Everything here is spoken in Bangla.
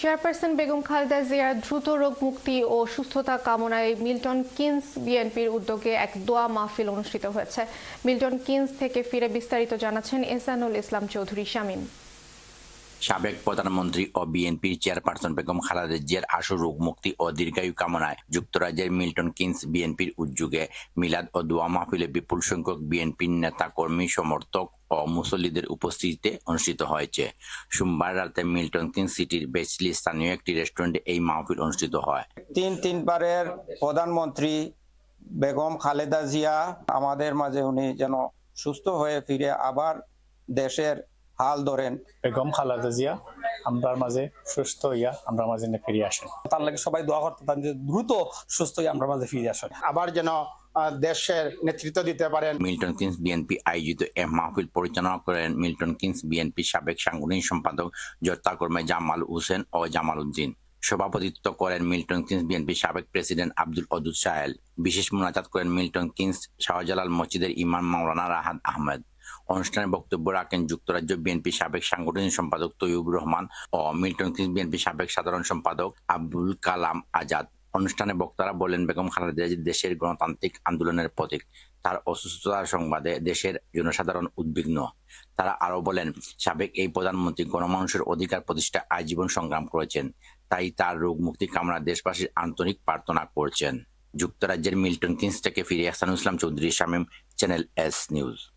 চেয়ারপারসন বেগম খালেদা জিয়ার দ্রুত রোগ মুক্তি ও সুস্থতা কামনায় মিল্টন কিন্স বিএনপির উদ্যোগে এক দোয়া মাহফিল অনুষ্ঠিত হয়েছে। মিল্টন কিন্স থেকে ফিরে বিস্তারিত জানাচ্ছেন এহসানুল ইসলাম চৌধুরী শামীম। সাবেক প্রধানমন্ত্রী ও বিএনপির চেয়ারপারসন বেগম খালেদা জিয়ার আশু রোগ মুক্তি ও দীর্ঘায়ু কামনায় যুক্তরাজ্যের মিল্টন কিনস বিএনপির উদ্যোগে মিলাদ ও দোয়া মাহফিলে বিপুল সংখ্যক বিএনপির নেতা কর্মী সমর্থক ও মুসল্লিদের উপস্থিতিতে অনুষ্ঠিত হয়েছে। সোমবার রাতে মিল্টন কিং সিটির বেসলি স্থানীয় একটি রেস্টুরেন্টে এই মাহফিল অনুষ্ঠিত হয়। তিন তিনবারের প্রধানমন্ত্রী বেগম খালেদা জিয়া আমাদের মাঝে উনি যেন সুস্থ হয়ে ফিরে আবার দেশের হাল ধরেন। বেগম খালাদা জিয়া আমরার মাঝে সুস্থ হইয়া আমরা মাঝে ফিরে আসেন। তার লাগে সবাই দোয়া করতে পারেন যে দ্রুত সুস্থ হয়ে আমরা মাঝে ফিরে আসেন। আবার যেন আহ, দেশের নেতৃত্ব দিতে পারেন। মিল্টন কিংস বিএনপি আয়োজিত এ মাহফিল পরিচালনা করেন মিল্টন কিংস বিএনপি সাবেক সাংগঠনিক সম্পাদক যত্তাকর্মী জামাল হোসেন ও জামাল উদ্দিন। সভাপতিত্ব করেন মিল্টন কিনস বিএনপি সাবেক প্রেসিডেন্ট আব্দুল অদুদ সাহেল বিশেষ মোনাজাত করেন মিল্টন কিনস শাহজালাল মসজিদের ইমাম মাওলানা রাহাত আহমেদ। অনুষ্ঠানে বক্তব্য রাখেন যুক্তরাজ্য বিএনপি সাবেক সাংগঠনিক সম্পাদক তৈয়ুব রহমান ও মিল্টন কিনস বিএনপি সাবেক সাধারণ সম্পাদক আব্দুল কালাম আজাদ। অনুষ্ঠানে বক্তারা বলেন, বেগম খালেদা দেশের গণতান্ত্রিক আন্দোলনের প্রতীক। তার অসুস্থতার সংবাদে দেশের জনসাধারণ উদ্বিগ্ন। তারা আরও বলেন, সাবেক এই প্রধানমন্ত্রী গণমানুষের অধিকার প্রতিষ্ঠা আজীবন সংগ্রাম করেছেন। তাই তার রোগ মুক্তি কামনা দেশবাসীর আন্তরিক প্রার্থনা করছেন। যুক্তরাজ্যের মিল্টন কিংস থেকে ফিরে Ahsan Islam Chowdhury, Shamim, channel S news.